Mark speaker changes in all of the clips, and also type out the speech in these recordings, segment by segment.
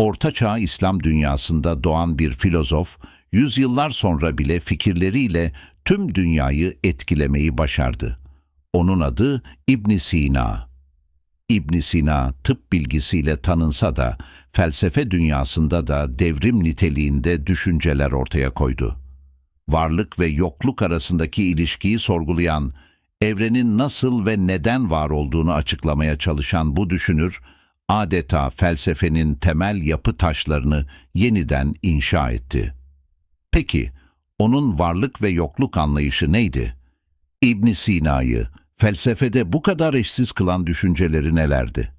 Speaker 1: Ortaçağ İslam dünyasında doğan bir filozof, yüzyıllar sonra bile fikirleriyle tüm dünyayı etkilemeyi başardı. Onun adı İbn Sina. İbn Sina tıp bilgisiyle tanınsa da felsefe dünyasında da devrim niteliğinde düşünceler ortaya koydu. Varlık ve yokluk arasındaki ilişkiyi sorgulayan, evrenin nasıl ve neden var olduğunu açıklamaya çalışan bu düşünür, adeta felsefenin temel yapı taşlarını yeniden inşa etti. Peki, onun varlık ve yokluk anlayışı neydi? İbn Sina'yı felsefede bu kadar eşsiz kılan düşünceleri nelerdi?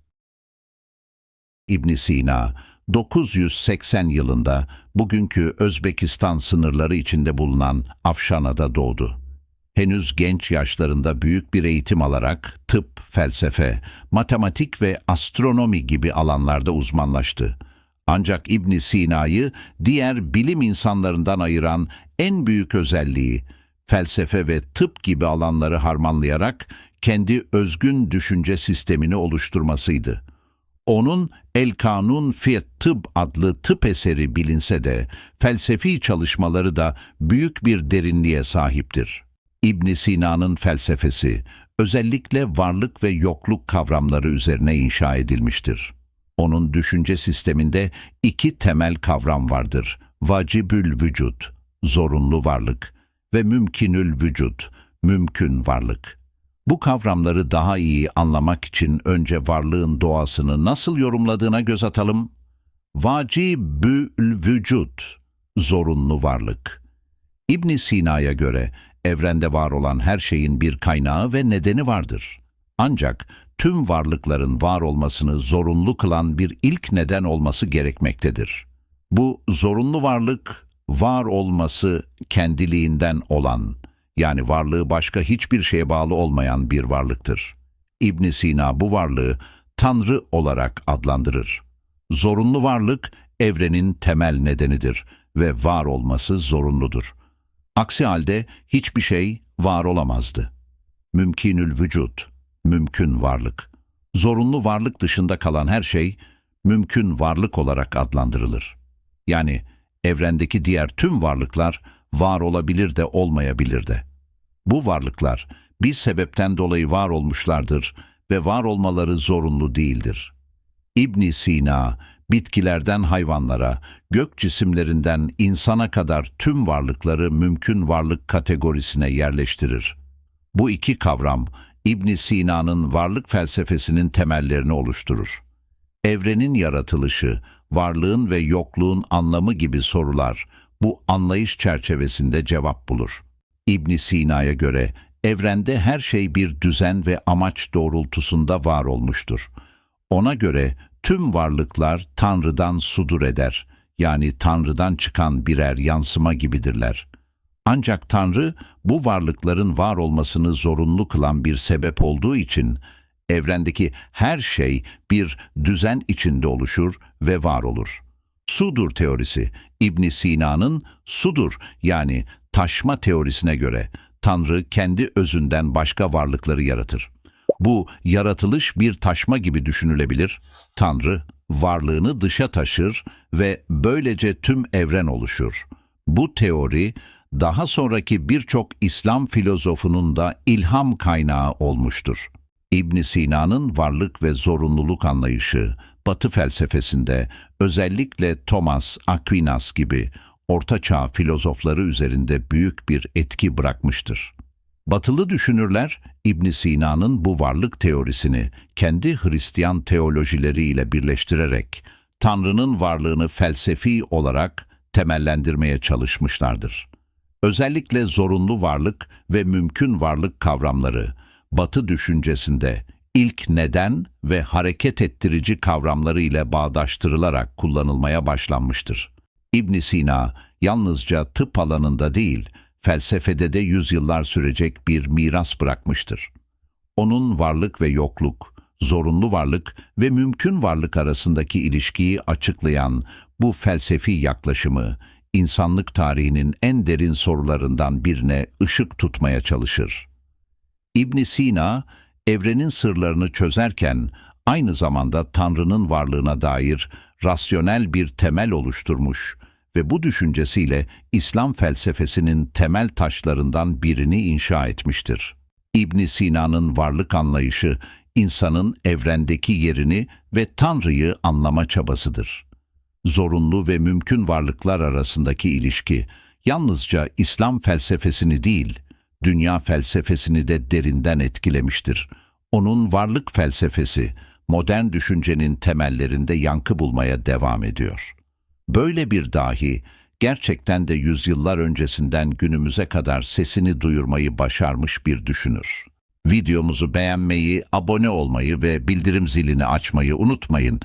Speaker 1: İbn Sina, 980 yılında bugünkü Özbekistan sınırları içinde bulunan Afşana'da doğdu. Henüz genç yaşlarında büyük bir eğitim alarak tıp, felsefe, matematik ve astronomi gibi alanlarda uzmanlaştı. Ancak İbn Sina'yı diğer bilim insanlarından ayıran en büyük özelliği, felsefe ve tıp gibi alanları harmanlayarak kendi özgün düşünce sistemini oluşturmasıydı. Onun El Kanun fi Tıb adlı tıp eseri bilinse de felsefi çalışmaları da büyük bir derinliğe sahiptir. İbn Sina'nın felsefesi özellikle varlık ve yokluk kavramları üzerine inşa edilmiştir. Onun düşünce sisteminde iki temel kavram vardır. Vacibül vücut, zorunlu varlık ve mümkünül vücut, mümkün varlık. Bu kavramları daha iyi anlamak için önce varlığın doğasını nasıl yorumladığına göz atalım. Vacibül vücut, zorunlu varlık. İbn Sina'ya göre evrende var olan her şeyin bir kaynağı ve nedeni vardır. Ancak tüm varlıkların var olmasını zorunlu kılan bir ilk neden olması gerekmektedir. Bu zorunlu varlık, var olması kendiliğinden olan, yani varlığı başka hiçbir şeye bağlı olmayan bir varlıktır. İbn Sina bu varlığı Tanrı olarak adlandırır. Zorunlu varlık evrenin temel nedenidir ve var olması zorunludur. Aksi halde hiçbir şey var olamazdı. Mümkünül vücut, mümkün varlık. Zorunlu varlık dışında kalan her şey mümkün varlık olarak adlandırılır. Yani evrendeki diğer tüm varlıklar var olabilir de olmayabilir de. Bu varlıklar bir sebepten dolayı var olmuşlardır ve var olmaları zorunlu değildir. İbn Sina, bitkilerden hayvanlara, gök cisimlerinden insana kadar tüm varlıkları mümkün varlık kategorisine yerleştirir. Bu iki kavram, İbn Sina'nın varlık felsefesinin temellerini oluşturur. Evrenin yaratılışı, varlığın ve yokluğun anlamı gibi sorular bu anlayış çerçevesinde cevap bulur. İbn Sina'ya göre evrende her şey bir düzen ve amaç doğrultusunda var olmuştur. Ona göre tüm varlıklar Tanrı'dan sudur eder, yani Tanrı'dan çıkan birer yansıma gibidirler. Ancak Tanrı bu varlıkların var olmasını zorunlu kılan bir sebep olduğu için evrendeki her şey bir düzen içinde oluşur ve var olur. Sudur teorisi, İbn Sina'nın sudur yani taşma teorisine göre Tanrı kendi özünden başka varlıkları yaratır. Bu yaratılış bir taşma gibi düşünülebilir. Tanrı varlığını dışa taşır ve böylece tüm evren oluşur. Bu teori daha sonraki birçok İslam filozofunun da ilham kaynağı olmuştur. İbn Sina'nın varlık ve zorunluluk anlayışı, Batı felsefesinde özellikle Thomas Aquinas gibi Ortaçağ filozofları üzerinde büyük bir etki bırakmıştır. Batılı düşünürler İbn Sina'nın bu varlık teorisini kendi Hristiyan teolojileriyle birleştirerek Tanrı'nın varlığını felsefi olarak temellendirmeye çalışmışlardır. Özellikle zorunlu varlık ve mümkün varlık kavramları Batı düşüncesinde ilk neden ve hareket ettirici kavramları ile bağdaştırılarak kullanılmaya başlanmıştır. İbn Sina yalnızca tıp alanında değil, felsefede de yüzyıllar sürecek bir miras bırakmıştır. Onun varlık ve yokluk, zorunlu varlık ve mümkün varlık arasındaki ilişkiyi açıklayan bu felsefi yaklaşımı, insanlık tarihinin en derin sorularından birine ışık tutmaya çalışır. İbn Sina, evrenin sırlarını çözerken aynı zamanda Tanrı'nın varlığına dair rasyonel bir temel oluşturmuş ve bu düşüncesiyle İslam felsefesinin temel taşlarından birini inşa etmiştir. İbn Sina'nın varlık anlayışı, insanın evrendeki yerini ve Tanrı'yı anlama çabasıdır. Zorunlu ve mümkün varlıklar arasındaki ilişki, yalnızca İslam felsefesini değil, dünya felsefesini de derinden etkilemiştir. Onun varlık felsefesi, modern düşüncenin temellerinde yankı bulmaya devam ediyor. Böyle bir dahi, gerçekten de yüzyıllar öncesinden günümüze kadar sesini duyurmayı başarmış bir düşünür. Videomuzu beğenmeyi, abone olmayı ve bildirim zilini açmayı unutmayın.